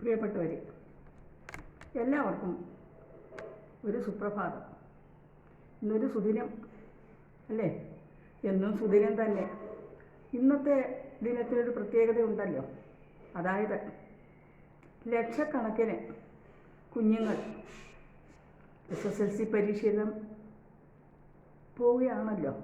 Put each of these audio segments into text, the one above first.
പ്രിയപ്പെട്ടവർ എല്ലാവർക്കും ഒരു സുപ്രഭാതം. ഇന്നൊരു സുദിനം അല്ലേ? എന്നും സുദിനം തന്നെ. ഇന്നത്തെ ദിനത്തിനൊരു പ്രത്യേകതയുണ്ടല്ലോ. അതായത് ലക്ഷക്കണക്കിന് കുഞ്ഞുങ്ങൾ എസ് എസ് എൽ സി എഴുതാൻ പോവുകയാണല്ലോ.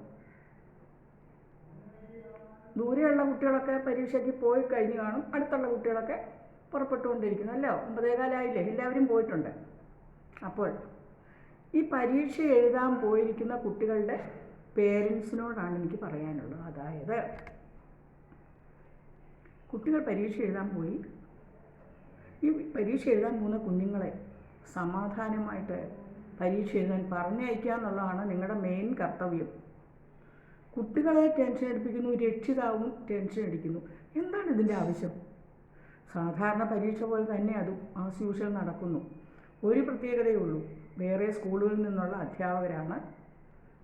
ദൂരെയുള്ള കുട്ടികളൊക്കെ പരീക്ഷയ്ക്ക് പോയി കഴിഞ്ഞു കാണും അടുത്തുള്ള കുട്ടികളൊക്കെ പുറപ്പെട്ടുകൊണ്ടിരിക്കുന്നല്ലോ ഒമ്പതേകാലായില്ലേ? എല്ലാവരും പോയിട്ടുണ്ട്. അപ്പോൾ ഈ പരീക്ഷ എഴുതാൻ പോയിരിക്കുന്ന കുട്ടികളുടെ പേരൻസിനോടാണ് എനിക്ക് പറയാനുള്ളത്. അതായത് കുട്ടികൾ പരീക്ഷ എഴുതാൻ പോയി. ഈ പരീക്ഷ എഴുതാൻ പോകുന്ന കുഞ്ഞുങ്ങളെ സമാധാനമായിട്ട് പരീക്ഷ എഴുതാൻ പറഞ്ഞയക്കുക എന്നുള്ളതാണ് നിങ്ങളുടെ മെയിൻ കർത്തവ്യം. കുട്ടികളെ ടെൻഷൻ അടിപ്പിക്കുന്നു രക്ഷിതാവും ടെൻഷൻ അടിക്കുന്നു. എന്താണ് ഇതിന്റെ ആവശ്യം? സാധാരണ പരീക്ഷ പോലെ തന്നെ അതും ആസ് യൂഷ്വൽ നടക്കുന്നു. ഒരു പ്രത്യേകതയേ ഉള്ളൂ വേറെ സ്കൂളുകളിൽ നിന്നുള്ള അധ്യാപകരാണ്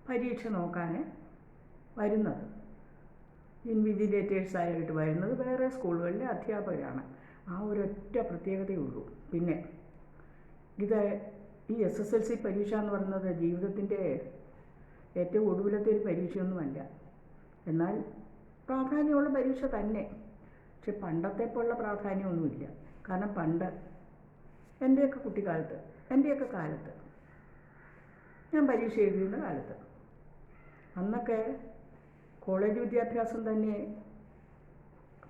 പരീക്ഷ നോക്കാൻ വരുന്നത്. ഇൻവിജിലേറ്റേഴ്സായിട്ട് വരുന്നത് വേറെ സ്കൂളുകളിലെ അധ്യാപകരാണ്. ആ ഒരൊറ്റ പ്രത്യേകതയേ ഉള്ളൂ പിന്നെ ഇത് ഈ എസ് എസ് എൽ സി പരീക്ഷ എന്ന് പറയുന്നത് ജീവിതത്തിന്റെ ഏറ്റവും ഒടുവിലത്തെ ഒരു പരീക്ഷയൊന്നുമല്ല. എന്നാൽ പ്രാധാന്യമുള്ള പരീക്ഷ തന്നെ. പക്ഷെ പണ്ടത്തെ പോലുള്ള പ്രാധാന്യമൊന്നുമില്ല. കാരണം പണ്ട് എന്റെയൊക്കെ കുട്ടിക്കാലത്ത് എന്റെയൊക്കെ കാലത്ത് ഞാൻ പരീക്ഷ എഴുതിയിരുന്ന കാലത്ത് അന്നൊക്കെ കോളേജ് വിദ്യാഭ്യാസം തന്നെ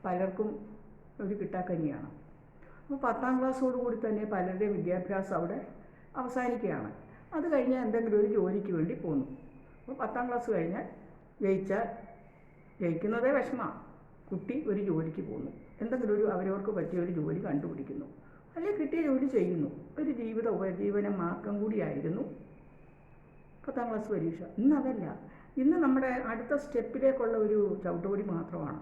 പലർക്കും ഒരു കിട്ടാക്കനിയാണ്. അപ്പോൾ പത്താം ക്ലാസ്സോടുകൂടി തന്നെ പലരുടെയും വിദ്യാഭ്യാസം അവിടെ അവസാനിക്കുകയാണ്. അത് കഴിഞ്ഞാൽ എന്തെങ്കിലും ഒരു ജോലിക്ക് വേണ്ടി പോന്നു. അപ്പോൾ പത്താം ക്ലാസ് കഴിഞ്ഞാൽ ജയിച്ചാൽ ജയിക്കുന്നതേ വിഷമമാണ്. കുട്ടി ഒരു ജോലിക്ക് പോകുന്നു. എന്തെങ്കിലും ഒരു അവരവർക്ക് പറ്റിയ ഒരു ജോലി കണ്ടുപിടിക്കുന്നു. അല്ലെങ്കിൽ കിട്ടിയ ജോലി ചെയ്യുന്നു. ഒരു ജീവിത ഉപജീവന മാർഗം കൂടിയായിരുന്നു പത്താം ക്ലാസ് പരീക്ഷ. ഇന്ന് അതല്ല. ഇന്ന് നമ്മുടെ അടുത്ത സ്റ്റെപ്പിലേക്കുള്ള ഒരു ചവിട്ടുപടി മാത്രമാണ്.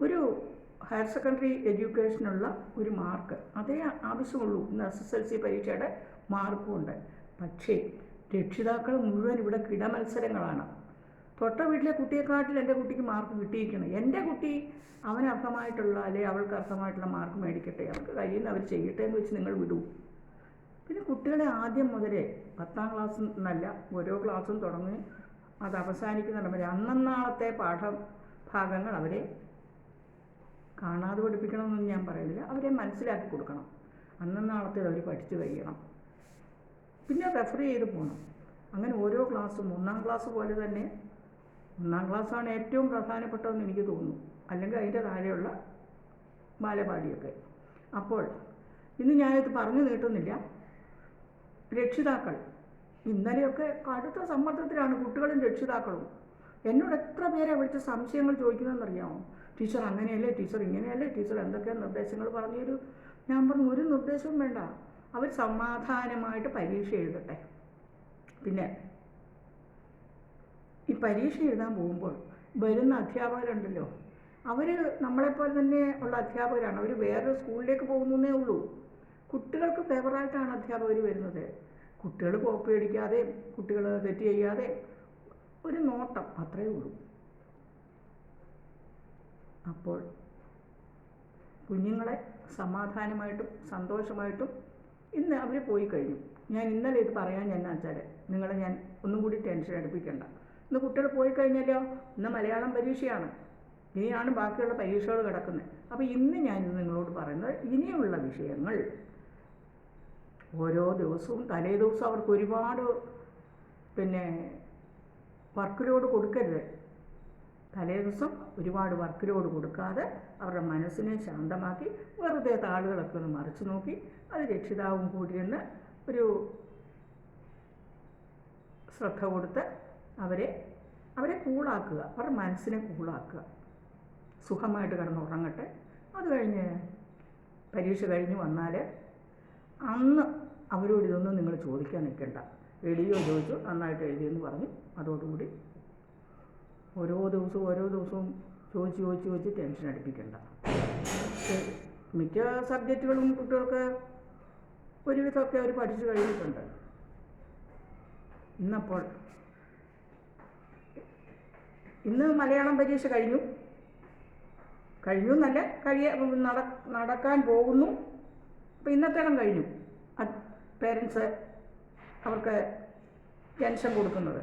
ഒരു ഹയർ സെക്കൻഡറി എഡ്യൂക്കേഷനുള്ള ഒരു മാർക്ക്. അതേ ആവശ്യമുള്ളൂ. ഇന്ന് എസ് എസ് എൽ സി പരീക്ഷയുടെ മാർക്കും ഉണ്ട് പക്ഷേ രക്ഷിതാക്കൾ മുഴുവൻ ഇവിടെ കിടമത്സരങ്ങളാണ്. തൊട്ട വീട്ടിലെ കുട്ടിയെക്കാട്ടിൽ എന്റെ കുട്ടിക്ക് മാർക്ക് കിട്ടിയിരിക്കണം. എന്റെ കുട്ടി അവന് അർഹമായിട്ടുള്ള അല്ലെങ്കിൽ അവൾക്ക് അർത്ഥമായിട്ടുള്ള മാർക്ക് മേടിക്കട്ടെ അവർക്ക് കഴിയുന്ന അവർ ചെയ്യട്ടെ എന്ന് വെച്ച് നിങ്ങൾ വിടൂ. പിന്നെ കുട്ടികളെ ആദ്യം മുതലേ പത്താം ക്ലാസ് എന്നല്ല ഓരോ ക്ലാസ്സും തുടങ്ങി അത് അവസാനിക്കുന്നുണ്ട് വരെ അന്നന്നാളത്തെ പാഠഭാഗങ്ങൾ അവരെ കാണാതെ പഠിപ്പിക്കണമെന്നൊന്നും ഞാൻ പറയുന്നില്ല അവരെ മനസ്സിലാക്കി കൊടുക്കണം. അന്നന്നാളത്തെ അവർ പഠിച്ചു കഴിയണം. പിന്നെ റെഫർ ചെയ്ത് പോകണം അങ്ങനെ ഓരോ ക്ലാസ്സും ഒന്നാം ക്ലാസ് പോലെ തന്നെ ഒന്നാം ക്ലാസ്സാണ് ഏറ്റവും പ്രധാനപ്പെട്ടതെന്ന് എനിക്ക് തോന്നുന്നു. അല്ലെങ്കിൽ അതിന്റെ താഴെയുള്ള ബാലപാടിയൊക്കെ അപ്പോൾ ഇന്ന് ഞാനിത് പറഞ്ഞു നീട്ടുന്നില്ല. രക്ഷിതാക്കൾ. ഇന്നലെയൊക്കെ കടുത്ത സമ്മർദ്ദത്തിലാണ് കുട്ടികളും രക്ഷിതാക്കളും. എന്നോട് എത്ര പേരെ വിളിച്ച് സംശയങ്ങൾ ചോദിക്കുന്നതെന്നറിയാമോ? ടീച്ചർ അങ്ങനെയല്ലേ? ടീച്ചർ ഇങ്ങനെയല്ലേ? ടീച്ചർ എന്തൊക്കെ നിർദ്ദേശങ്ങൾ പറഞ്ഞു തരൂ ഞാൻ പറഞ്ഞു ഒരു നിർദ്ദേശവും വേണ്ട. അവർ സമാധാനമായിട്ട് പരീക്ഷ എഴുതട്ടെ. പിന്നെ ഈ പരീക്ഷ എഴുതാൻ പോകുമ്പോൾ വരുന്ന അധ്യാപകരുണ്ടല്ലോ. അവർ നമ്മളെപ്പോലെ തന്നെ ഉള്ള അധ്യാപകരാണ്. അവർ വേറൊരു സ്കൂളിലേക്ക് പോകുന്നേ ഉള്ളൂ. കുട്ടികൾക്ക് ഫേവറായിട്ടാണ് അധ്യാപകർ വരുന്നത്. കുട്ടികൾ കോപ്പി അടിക്കാതെ കുട്ടികൾ തെറ്റ് ചെയ്യാതെ ഒരു നോട്ടം അത്രയേ ഉള്ളൂ. അപ്പോൾ കുഞ്ഞുങ്ങളെ സമാധാനമായിട്ടും സന്തോഷമായിട്ടും ഇന്ന് അവർ പോയി കഴിഞ്ഞു. ഞാൻ ഇന്നലെ ഇത് പറയാൻ ഞാൻ വെച്ചാൽ നിങ്ങളെ ഞാൻ ഒന്നും കൂടി ടെൻഷൻ അടുപ്പിക്കണ്ട. ഇന്ന് കുട്ടികൾ പോയി കഴിഞ്ഞല്ലോ? ഇന്ന് മലയാളം പരീക്ഷയാണ്. ഇനിയാണ് ബാക്കിയുള്ള പരീക്ഷകൾ കിടക്കുന്നത്. അപ്പോൾ ഇന്ന് ഞാൻ നിങ്ങളോട് പറയുന്നത് ഇനിയുള്ള വിഷയങ്ങൾ. ഓരോ ദിവസവും തലേ ദിവസം അവർക്ക് ഒരുപാട് പിന്നെ വർക്ക് ലോഡ് കൊടുക്കരുത്. തലേ ദിവസം ഒരുപാട് വർക്ക് ലോഡ് കൊടുക്കാതെ അവരുടെ മനസ്സിനെ ശാന്തമാക്കി വെറുതെ താളുകളൊക്കെ ഒന്ന് മറിച്ച് നോക്കി അത് രക്ഷിതാവും കൂടിയിരുന്ന് ഒരു ശ്രദ്ധ കൊടുത്ത് അവരെ അവരെ കൂളാക്കുക അവരുടെ മനസ്സിനെ കൂളാക്കുക. സുഖമായിട്ട് കിടന്ന് ഉറങ്ങട്ടെ. അത് കഴിഞ്ഞ് പരീക്ഷ കഴിഞ്ഞ് വന്നാൽ അന്ന് അവരോട് ഇതൊന്നും നിങ്ങൾ ചോദിക്കാൻ നിൽക്കേണ്ട. എഴുതിയോ ചോദിച്ചു നന്നായിട്ട് എഴുതിയെന്ന് പറഞ്ഞു അതോടുകൂടി ഓരോ ദിവസവും ഓരോ ദിവസവും ചോദിച്ച് ചോദിച്ച് ചോദിച്ച് ടെൻഷൻ അടുപ്പിക്കേണ്ട. മിക്ക സബ്ജക്റ്റുകളും കുട്ടികൾക്ക് ഒരുവിധമൊക്കെ അവർ പഠിച്ചു കഴിഞ്ഞിട്ടുണ്ട്. ഇന്നപ്പോൾ ഇന്ന് മലയാളം പരീക്ഷ കഴിഞ്ഞു. കഴിഞ്ഞു എന്നല്ല കഴിയ നട നടക്കാൻ പോകുന്നു. അപ്പോൾ ഇന്നത്തേടം കഴിഞ്ഞു. പേരൻസ് അവർക്ക് ടെൻഷൻ കൊടുക്കുന്നത്.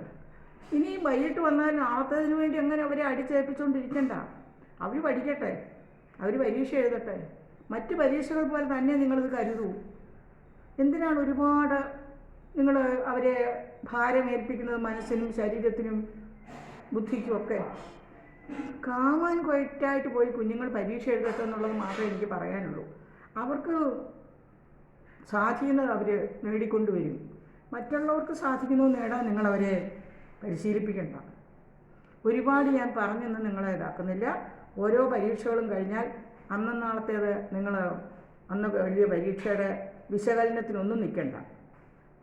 ഇനി വൈകിട്ട് വന്നാൽ നാളത്തേതിന് വേണ്ടി അങ്ങനെ അവരെ അടിച്ചേൽപ്പിച്ചുകൊണ്ടിരിക്കണ്ട അവർ പഠിക്കട്ടെ. അവർ പരീക്ഷ എഴുതട്ടെ. മറ്റ് പരീക്ഷകൾ പോലെ തന്നെ നിങ്ങളിത് കരുതൂ. എന്തിനാണ് ഒരുപാട് നിങ്ങൾ അവരെ ഭാരമേൽപ്പിക്കുന്നത് മനസ്സിനും ശരീരത്തിനും ബുദ്ധിക്കും ഒക്കെ കാമാൻ ക്വയറ്റായിട്ട് പോയി കുഞ്ഞുങ്ങൾ പരീക്ഷ എഴുതട്ടെ എന്നുള്ളത് മാത്രമേ എനിക്ക് പറയാനുള്ളൂ. അവർക്ക് സാധിക്കുന്നത് അവർ നേടിക്കൊണ്ടുവരും മറ്റുള്ളവർക്ക് സാധിക്കുന്നത് നേടാൻ നിങ്ങൾ അവരെ പരിശീലിപ്പിക്കേണ്ട. ഒരുപാട് ഞാൻ പറഞ്ഞെന്ന് നിങ്ങളെ ഇതാക്കുന്നില്ല. ഓരോ പരീക്ഷകളും കഴിഞ്ഞാൽ അന്നന്നാളത്തേത് നിങ്ങൾ അന്ന് വലിയ പരീക്ഷയുടെ വിശകലനത്തിനൊന്നും നിൽക്കണ്ട.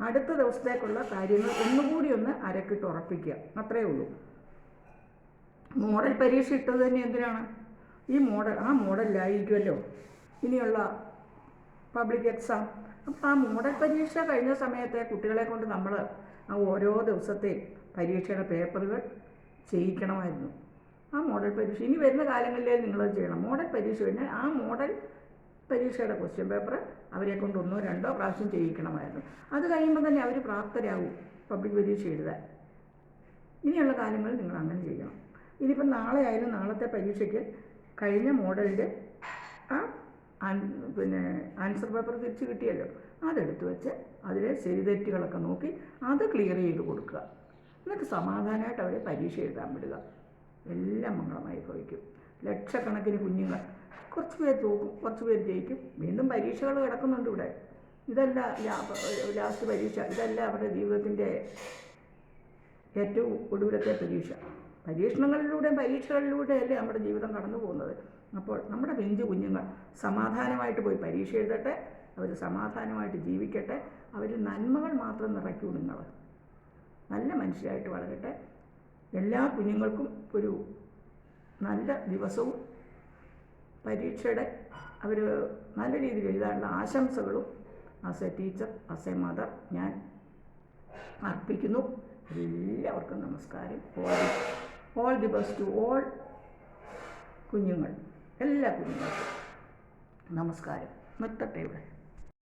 അടുത്ത ദിവസത്തേക്കുള്ള കാര്യങ്ങൾ ഒന്നുകൂടി ഒന്ന് അരക്കിട്ട് ഉറപ്പിക്കുക. അത്രയേ ഉള്ളൂ. മോഡൽ പരീക്ഷ ഇട്ടത് തന്നെ എന്തിനാണ്? ഈ മോഡൽ ആ മോഡലിലായിരിക്കുമല്ലോ ഇനിയുള്ള പബ്ലിക് എക്സാം. അപ്പം ആ മോഡൽ പരീക്ഷ കഴിഞ്ഞ സമയത്തെ കുട്ടികളെ കൊണ്ട് നമ്മൾ ആ ഓരോ ദിവസത്തെയും പരീക്ഷയുടെ പേപ്പറുകൾ ചെയ്യിക്കണമായിരുന്നു. ആ മോഡൽ പരീക്ഷ ഇനി വരുന്ന കാലങ്ങളിലേ നിങ്ങളത് ചെയ്യണം. മോഡൽ പരീക്ഷ പിന്നെ ആ മോഡൽ പരീക്ഷയുടെ ക്വസ്റ്റ്യൻ പേപ്പർ അവരെ കൊണ്ട് ഒന്നോ രണ്ടോ പ്രാവശ്യം ചെയ്യിക്കണമായിരുന്നു. അത് കഴിയുമ്പോൾ തന്നെ അവർ പ്രാപ്തരാകും പബ്ലിക് പരീക്ഷ എഴുതാൻ. ഇനിയുള്ള കാലങ്ങളിൽ നിങ്ങൾ അങ്ങനെ ചെയ്യണം. ഇനിയിപ്പം നാളെ ആയാലും നാളത്തെ പരീക്ഷയ്ക്ക് കഴിഞ്ഞ മോഡലിന്റെ ആ പിന്നെ ആൻസർ പേപ്പർ തിരിച്ച് കിട്ടിയല്ലോ. അതെടുത്ത് വെച്ച് അതിലെ ശരിതെറ്റുകളൊക്കെ നോക്കി അത് ക്ലിയർ ചെയ്ത് കൊടുക്കുക. എന്നിട്ട് സമാധാനമായിട്ട് അവരെ പരീക്ഷ എഴുതാൻ വിടുക. എല്ലാം മംഗളമായി ഭവിക്കും. ലക്ഷക്കണക്കിന് കുഞ്ഞുങ്ങൾ കുറച്ച് പേര് തോക്കും കുറച്ച് പേര് ജയിക്കും. വീണ്ടും പരീക്ഷകൾ കിടക്കുന്നുണ്ട് ഇവിടെ. ഇതല്ല ലാസ്റ്റ് പരീക്ഷ. ഇതല്ല അവരുടെ ജീവിതത്തിന്റെ ഏറ്റവും ഒടുവിലത്തെ പരീക്ഷ. പരീക്ഷണങ്ങളിലൂടെയും പരീക്ഷകളിലൂടെയല്ലേ നമ്മുടെ ജീവിതം കടന്നു പോകുന്നത്. അപ്പോൾ നമ്മുടെ പിഞ്ചു കുഞ്ഞുങ്ങൾ സമാധാനമായിട്ട് പോയി പരീക്ഷ എഴുതട്ടെ അവർ സമാധാനമായിട്ട് ജീവിക്കട്ടെ അവർ നന്മകൾ മാത്രം നിറയ്ക്കൂ നിങ്ങൾ നല്ല മനുഷ്യരായിട്ട് വളരട്ടെ. എല്ലാ കുഞ്ഞുങ്ങൾക്കും ഒരു നല്ല ദിവസവും പരീക്ഷയുടെ അവർ നല്ല രീതിയിൽ എഴുതാനുള്ള ആശംസകളും as a teacher as a mother ഞാൻ അർപ്പിക്കുന്നു. എല്ലാവർക്കും നമസ്കാരം. All the best to all കുഞ്ഞുങ്ങൾ എല്ലാ കുഞ്ഞുങ്ങൾക്കും. നമസ്കാരം. നിർത്തട്ടെ ഇവിടെ.